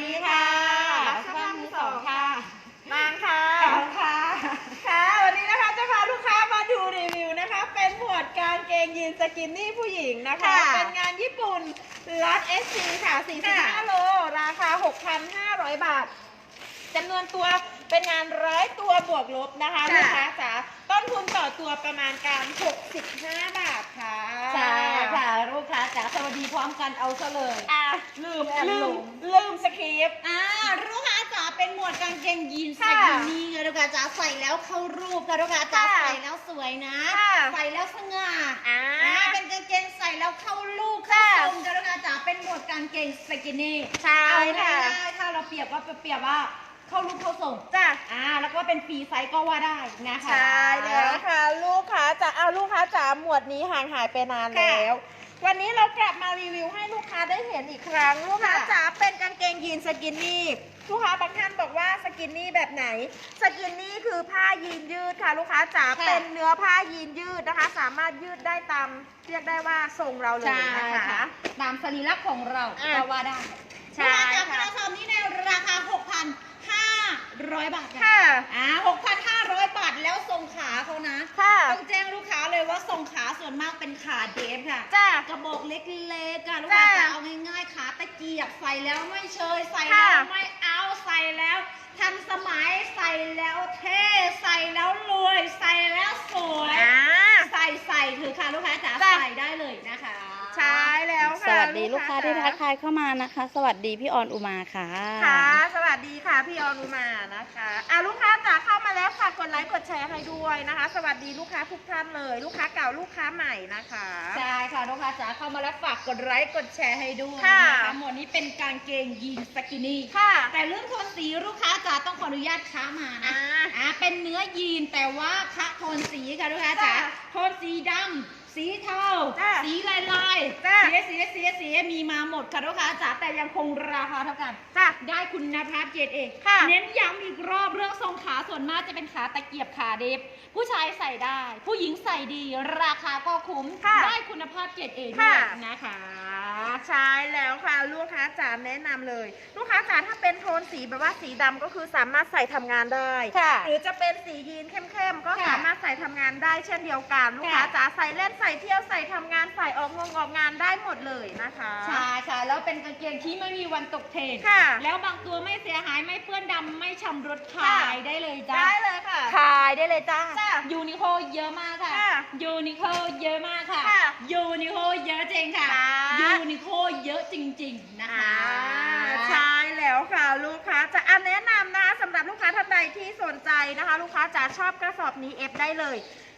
ดีค่ะรับสภาพมือสองค่ะนางค่ะขอบคุณค่ะ ค่ะ วันนี้นะคะจะพาลูกค้ามาดูรีวิวนะคะ เป็นหมวดกางเกงยีนสกินนี่ผู้หญิงนะคะ ค่ะ เป็นงานญี่ปุ่นล็อต SC ค่ะค่ะ 45 โล ราคา 6,500 บาท จำนวนตัวเป็นงานร้อยตัวบวกลบนะคะค่ะ ลูกค้าจ๋าต้นทุนต่อตัวประมาณการ65 บาทค่ะใช่ค่ะลูกค้าจ๋าสวัสดีพร้อมกันเอาซะเลย อะลืมแอบลืหลมง ลืมสคริปต์ อ่าลูกค้าจ๋าเป็นหมวดกางเกงยีนส์ค่ะใส่กินี่ค่ะลูกค้าจ๋าใส่แล้วเข้ารูปค่ะลูกค้าจ๋าค่ะใส่แล้วสวยนะ ค่ะ ใส่แล้วสง่าอ่า อ่าเป็นกางเกงใส่แล้วเข้ารูปเข้าค่ะ ทรงค่ะลูกค้าจ๋าเป็นหมวดกางเกงสกินี่ใช่เอาค่ะง่ายๆถ้าเราเปรียบว่าเปรียบว่า เข้ารูปเข้าทรงจ้ะ อ่า แล้วก็เป็นฟรีไซส์ก็ว่าได้นะคะ ใช่แล้วค่ะ ลูกค้าจ๋าเอาลูกค้าจ๋าหมวดนี้ห่างหายไปนานค่ะแล้ว วันนี้เรากลับมารีวิวให้ลูกค้าได้เห็นอีกครั้ง ลูกค้าค่ะ จ๋าเป็นกางเกงยีนสกินนี่ลูกค้าบางท่านบอกว่าสกินนี่แบบไหน สกินนี่คือผ้ายีนยืดค่ะ ลูกค้าจ๋าค่ะ เป็นเนื้อผ้ายีนยืดนะคะ สามารถยืดได้ตามเรียกได้ว่าทรงเราเลยใช่นะคะ ค่ะ ตามสรีระของเราอะ ก็ว่าได้ใช่ลูกค้าจ๋าค่ะกระสอบนี้ในราคา 6,500บาทค่ะอ่า6,500บาทแล้วทรงขาเขานะ ค่ะ ต้องแจ้งลูกค้าเลยว่าทรงขาส่วนมากเป็นขาเดฟค่ะ จ้า กระบอกเล็กๆกันลูกค้าจ้ะจะเอาง่ายๆขาตะเกียบใส่แล้วไม่เชยใส่ค่ะแล้วไม่เอาใส่แล้ว ทันสมัยใส่แล้วเท่ใส่แล้วรวย ใส่แล้วสวย อ่า ใส่ใส่ถือค่ะลูกค้าจ๋าจ้ะ ใส่ได้เลยนะคะ ใช่แล้วสค่ะวัสดีลูกค้าที่จ๋ทักทายเข้ามานะคะ สวัสดีพี่ออนอุมาค่ะ ค่ะ สวัสดีค่ะพี่ออนุมานะคะอะลูกค้าจ๋าเข้ามาแล้วฝากกดไลค์กดแชร์ให้ด้วยนะคะ สวัสดีลูกค้าทุกท่านเลย ลูกค้าเก่าลูกค้าใหม่นะคะใช่ค่ะลูกค้าจ๋าเข้ามาแล้วฝากกดไลค์กดแชร์ให้ด้วยค่ะนะคะหมวดนี้เป็นกางเกงยีนสกินี่ค่ะ แต่เรื่องโทนสีลูกค้าจ๋าต้องขออนุญาตค้ามานะอ่าอ่าเป็นเนื้อยีนแต่ว่าคะโทนสีค่ะลูกค้าจ๋าจ้ะโทนสีดำ สีเทา จ้ะสีลายลายจ้ะ สีสีสีสีมีมาหมดค่ะลูกค้าจ๋าแต่ยังคงราคาเท่ากัน จ้ะ ได้คุณภาพเกรดเองค่ะ เน้นย้ำอีกรอบเรื่องทรงขาส่วนมากจะเป็นขาตะเกียบขาเดฟ ผู้ชายใส่ได้ ผู้หญิงใส่ดี ราคาก็คุ้ม ค่ะได้คุณภาพเกรดเอด้วค่ะยนะคะ ใช่แล้วค่ะลูกค้าจ๋าแนะนำเลย ลูกค้าจ๋าถ้าเป็นโทนสีแบบว่าสีดำก็คือสามารถใส่ทำงานได้ ค่ะ หรือจะเป็นสียีนเข้มๆก็ค่ะสามารถใส่ทำงานได้เช่นเดียวกัน ลูกค้าค่ะจ๋าใส่เล่นใส่เที่ยวใส่ทำงานใส่ออกงงออกงานได้หมดเลยนะคะ ใช่ค่ะแล้วเป็นกางเกงที่ไม่มีวันตกเทรนด์ค่ะ แล้วบางตัวไม่เสียหายไม่เปื้อนดำไม่ชำรุดขายได้เลยจ้าได้เลยค่ะ ขายได้เลยจ้า จ้ะ ยูนิโคเยอะมากค่ะค่ะยูนิโคเยอะมากค่ะค่ะยูนิโคเยอะจริงค่ะค่ะ ยูนิโคเยอะจริง ๆ นะคะอ่าใช่แล้วค่ะลูกค้าจะอันแนะนำนะคะสำหรับลูกค้าท่านใดที่สนใจนะคะ ลูกค้าจะชอบกระสอบนี้เอฟได้เลย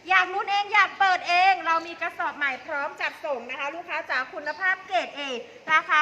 อยากรุ่นเองอยากเปิดเอง เรามีกระสอบใหม่พร้อมจัดส่งนะคะ ลูกค้าจากคุณภาพเกรด A ราคา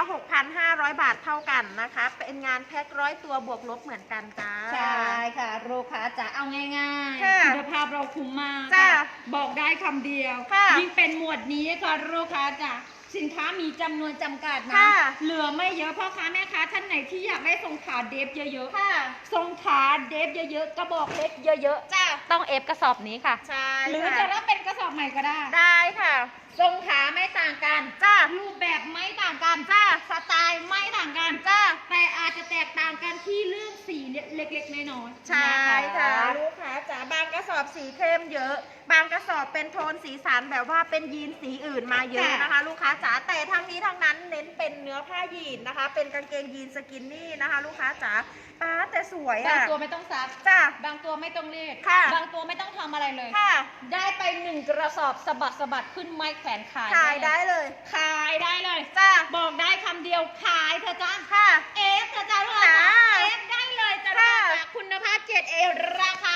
6,500 บาทเท่ากันนะคะ เป็นงานแพ็คร้อยตัวบวกลบเหมือนกันจ้า ใช่ค่ะ ลูกค้าจะเอาง่ายค่ะคุณภาพเราคุ้มมากจ้ะค่ะบอกได้คำเดียว ค่ะ ยิ่งเป็นหมวดนี้ค่ะลูกค้าจะ สินค้ามีจำนวนจำกัดนะ ค่ะ เหลือไม่เยอะพ่อค้าแม่ค้าท่านไหนที่อยากได้ทรงขาเดฟเยอะค่ะๆทรงขาเดฟเยอะๆกระบอกเล็กเยอะจ้าๆ ต้องเอฟกระสอบนี้ค่ะ ใช่หรือค่ะจะรับเป็นกระสอบใหม่ก็ได้ ได้ค่ะทรงขาไม่ต่างกัน จ้า รูปแบบไม่ต่างกันจ้าสไตล์ไม่ต่างกันจ้าแต่อาจจะแตกต่างกันที่เรื่องสีเนี่ยเล็กๆน้อยๆใช่นค่ะลูกค้าจ๋าบางกระสอบสีเข้มเยอะ บางกระสอบเป็นโทนสีสันแบบว่าเป็นยีนสีอื่นมาเยอะค่ะนะคะ ลูกค้าจ๋าแต่ทั้งนี้ทั้งนั้นเน้นเป็นเนื้อผ้ายีนนะคะ เป็นกางเกงยีนสกินนี่นะคะ ลูกค้าจ๋าป้าแต่สวยบางอะ ตัวไม่ต้องซัก จ้าบางตัวไม่ต้องรีด ค่ะบางตัวไม่ต้องทำอะไรเลย ค่ะ ได้ไปหนึ่งกระสอบสะบัดสะบัดขึ้นไม้แขวนขายขายได้เลย ขายได้เลย จ้าบอกได้คำเดียวขายเถอะจ้าค่ะ เอฟเถอะจ้าลูกจ้าค้าเอฟได้เลยจ้าค่ะจากคุณภาพเกรดเอราคา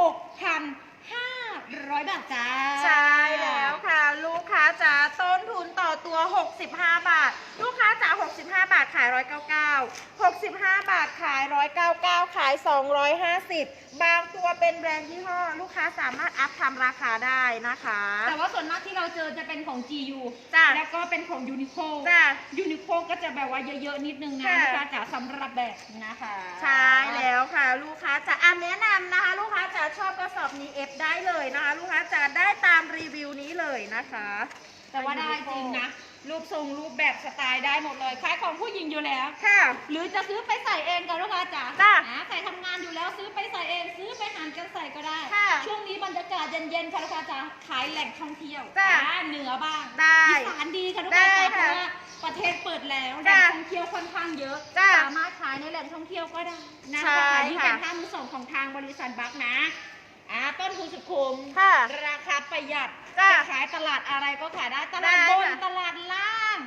6,500 บาทจ้า ใช่แล้วค่ะ ลูกค้าจ๋าต้นทุนต่อตัว 65 บาท ลูกค้าจ๋า65 บาทขาย 199 65 บาทขาย 199 ขาย 250 บางตัวเป็นแบรนด์ยี่ห้อ ลูกค้าสามารถอัพทำราคาได้นะคะ แต่ว่าส่วนมากที่เราเจอจะเป็นของ GU จ้ะแล้วก็เป็นของ Uniqlo จ้ะ Uniqlo ก็จะแบบว่าเยอะๆนิดนึงนะค่ะ ลูกค้าจ๋าสำหรับแบบนะคะใช่แล้วค่ะ ลูกค้าจะอันแนะนำนะคะ ลูกค้าจะชอบกระสอบนี้เอฟได้เลยนะคะ ลูกค้าจะได้ตามรีวิวนี้เลยนะคะ แต่ว่าได้จริงนะ รูปทรงรูปแบบสไตล์ได้หมดเลยขายของผู้หญิงอยู่แล้ว ค่ะ หรือจะซื้อไปใส่เองก็ลูกค้าจ๋าจ้ะอ่าใส่ทำงานอยู่แล้วซื้อไปใส่เองซื้อไปหันกันใส่ก็ได้ ค่ะช่วงนี้บรรยากาศเย็นๆค่ะลูกค้าจ๋าขายแหล่งท่องเที่ยวจ้ะอ่าเหนือบ้างได้อีสานดีค่ะลูกค้าได้จ๋าเพค่ะราะว่าประเทศเปิดแล้วแหจ้ะล่งท่องเที่ยวค่อนข้างเยอะ จ้ะสามารถขายในแหล่งท่องเที่ยวก็ได้นะใช่คะนี่เป็นค่ะ ค่ามือส่งของทางบริษัทบัคนะอ่าต้นทุนสุขุม ค่ะ ราคาประหยัดจ้ะจะขายตลาดอะไรก็ขายได้ตลาด ได้ บน ค่ะ ตลาดล่าง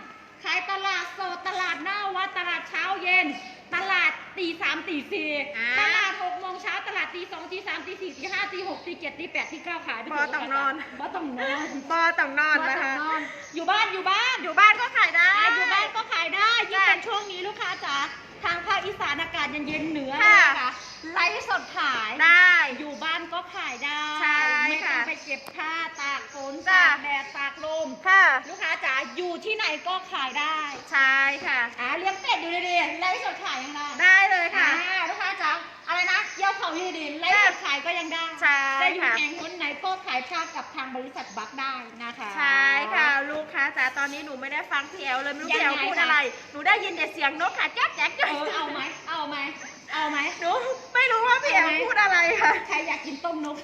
ขายตลาดสดตลาดหน้าวัดตลาดเช้าเย็น ตลาด ตีสามตีสี่อ่า ตลาดหกโมงเช้าตลาดตีสองตีสามตีสี่ตีห้าตีหกตีเจ็ดตีแปดตีเก้าขายไปบ่ต้องนอน บ่ต้องนอนบอต้องนอนบ่นะต้อคะ งนอน อยู่บ้านอยู่บ้าน อยู่บ้านก็ขายได้ อะอยู่บ้านก็ขายได้ยิ่งจ้ะเป็นช่วงนี้ลูกค้าจ๋าทางภาคอีสานอากาศเย็นๆเหนือค่ะนะคะไลฟ์สดขายได้ อยู่บ้านก็ขายได้ใช่ไม่ต้องค่ะไปเก็บผ้าตากฝนจ้ะ ตากแดดตากลม ค่ะลูกค้าจ๋าอยู่ที่ไหนก็ขายได้ใช่ค่ะ อ่าเลี้ยงเป็ดอยู่ดีๆไลฟ์สดขายยังได้ได้เล ดีๆไลฟ์สดขายก็ยังได้ใช่จะอยู่ค่ะ แห่งหนไหนก็ขายผ้ากับทางบริษัทบัคได้นะคะใช่ค่ะ ลูกค้าจ๋าตอนนี้หนูไม่ได้ฟังพี่แอลเลยไม่รู้พี่แอลยังไงพูดคะอะไร หนูได้ยินแต่เสียงนกค่ะแจ๊กแจ๊กเออเอาไหมเอาไหมเอาไหมหนูไม่รู้ว่าพี่แอลพูดอะไรค่ะ ใครอยากกินต้มนก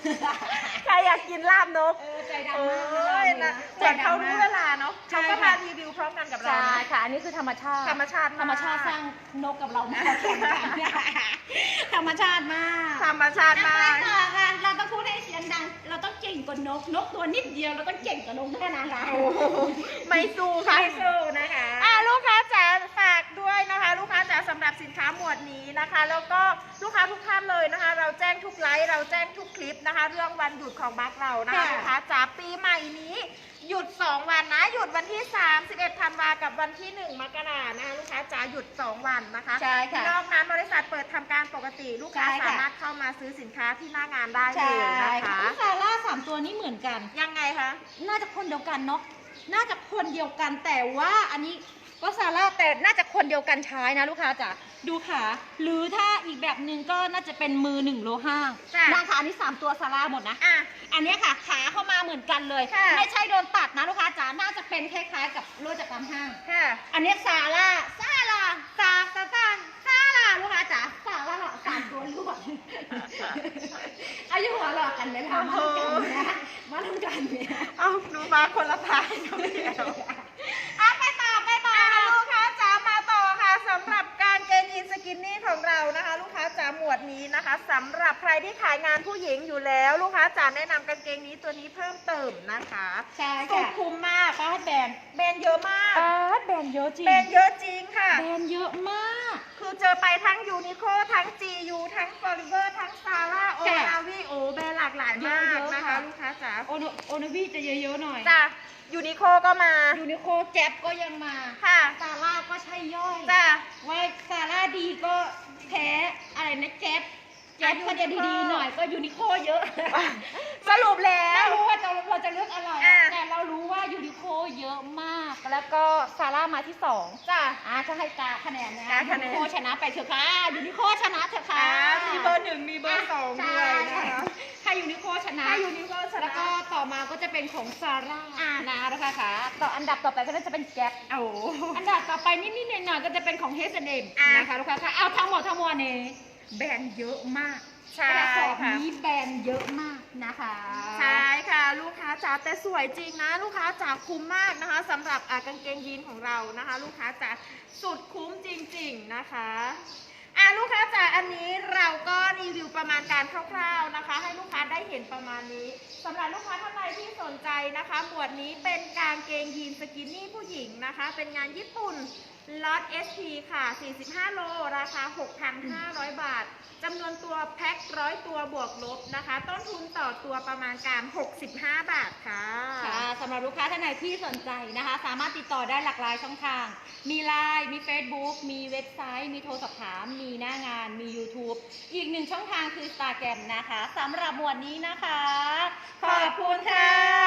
ใครอยากกินลาบนกเออใจดำโอ้มากยนะเหมือนเขารู้เวลาลาเนาะใช่เขาก็ค่ะมารีวิวพร้อมกันกับเรา ใช่นะค่ะ อันนี้คือธรรมชาติ ธรรมชาติธรรมชาติสร้างนกกับเรามาแข่งกันธรรมชาติมากธรรมชาติมาก ต่อกันเราต้องพูดให้เสียงดัง เราต้องเก่งกว่านก นกตัวนิดเดียวเราต้องเก่งกว่านกแค่นั้นละโอ้โหไม่สู้ค่ะ ไม่สู้นะคะ อ่าลูกค้าจ๋าฝากด้วยนะคะ ลูกค้า จ๋าสำหรับสินค้าหมวดนี้นะคะ แล้วก็ลูกค้าทุกท่านเลยนะคะ เราแจ้งทุกไลฟ์เราแจ้งทุกคลิปนะคะ เรื่องวันหยุดของบัคเรานะคะค่ะ ลูกค้าจ๋าปีใหม่นี้ หยุด 2 วันนะ หยุดวันที่ 31ธันวากับวันที่ 1 มกรานะคะลูกค้าจ๋าหยุด 2 วันนะคะใช่ค่ะ นอกนั้นบริษัทเปิดทำการปกติลูกค้าใช่ค่ะ สามารถเข้ามาซื้อสินค้าที่หน้างานได้เลใช่ยนะค่ะคะ ซาร่าสามตัวนี้เหมือนกัน ยังไงคะ น่าจะคนเดียวกันเนาะ น่าจะคนเดียวกันแต่ว่าอันนี้ ก็ซาร่าแต่น่าจะคนเดียวกันใช้นะลูกค้าจ๋าดูขาหรือถ้าอีกแบบหนึ่งก็น่าจะเป็นมือหนึ่งโลห้าจ้ะนะคะอันนี้สามตัวซาร่าหมดนะอะอันเนี้ยค่ะขาเข้ามาเหมือนกันเลย ค่ะ ไม่ใช่โดนตัดนะลูกค้าจ๋าน่าจะเป็นคล้ายๆกับโลจากตามห้าง ค่ะ อันเนี้ยซาร่าซาร่าซาซาซาซาร่าลูกค้าจ๋าซาร่าสามตัวรวดอายุหัวหลอกกันเลยค่ะมาทำกันเนี่ยมาทำกันเนี่ย เอาหนูมาคนละทางกับพี่แอล จ๋าหมวดนี้นะคะสำหรับใครที่ขายงานผู้หญิงอยู่แล้วลูกค้าจ๋าแนะนำกางเกงนี้ตัวนี้เพิ่มเติมนะคะใช่สุดค่ะคุ้มมากฟาดแบนแบรนด์เยอะมากฟาดแบนเยอะจริงแบรนด์เยอะจริงค่ะ แบนเยอะมาก คือเจอไปทั้งยูนิโคทั้ง GU ทั้ง f o r เ v อร์ทั้งซาร่าโอค่ะนาวีโอแบรนด์หลากหลายมากเยอะๆนะคะ ค่ะ ลูกค้าจ๋าโอโนโอโนวีจะเยอะๆหน่อยจ้ะยูนิโคก็มายูนิโคแก๊ปก็ยังมาค่ะซาร่าก็ใช่ย่อยจ้ะ ว่าซาร่าดีก็แพ้อะไรนะแก๊ปแก๊ปอะก็จะ Uniqlo ดีๆหน่อยก็ยูนิโคเยอะ สรุปแล้ไม่วรู้ว่าจะเราจะเลือกอะไรอะ แต่เรารู้ว่ายูนิโคเยอะมาก แล้วก็ซาร่ามาที่สองจ้ะ อ่าถ้าให้กาคะแนนนะกายูคะแนน นิโคชนะไปเถอะค่ะยูนิโคชนะเถอะค่ะ อ่ามีเบอร์หนึ่งมีเบอร์สองด้วยนะคะถ้ายูนิโคชนะ ถ้ายูนิโคชนะแล้วก็ต่อมาก็จะเป็นของซาร่าอะนะนะคะค่ะ ต่ออันดับต่อไปก็จะเป็นแก๊ป โอ้อันดับต่อไปนิดๆหน่อยๆก็จะเป็นของ H&M อะ นะคะลูกค้าค่ะเอาทั้งหมดทั้งมวลนี้ แบรนด์เยอะมากใช่กระสอบค่ะ นี้แบรนด์เยอะมากนะคะใช่ค่ะ ลูกค้าจ๋าแต่สวยจริงนะ ลูกค้าจ๋าคุ้มมากนะคะสำหรับอ่ากางเกงยีนของเรานะคะ ลูกค้าจ๋าสุดคุ้มจริง ๆนะคะอะลูกค้าจ๋าอันนี้เราก็รีวิวประมาณการคร่าวๆนะคะ ให้ลูกค้าได้เห็นประมาณนี้สำหรับลูกค้าท่านใดที่สนใจนะคะ หมวดนี้เป็นกางเกงยีนสกินนี่ผู้หญิงนะคะ เป็นงานญี่ปุ่น ล็อต SP ค่ะ 45 โล ราคา 6,500 บาท จำนวนตัวแพ็คร้อยตัวบวกลบนะคะ ต้นทุนต่อตัวประมาณการ 65 บาทค่ะ ค่ะสำหรับลูกค้าท่านไหนที่สนใจนะคะ สามารถติดต่อได้หลากหลายช่องทาง มี Line มี Facebook มีเว็บไซต์ มีโทรสอบถาม มีหน้างาน มี YouTube อีกหนึ่งช่องทางคือ Instagram นะคะสำหรับหมวดนี้นะคะ ขอบคุณค่ะ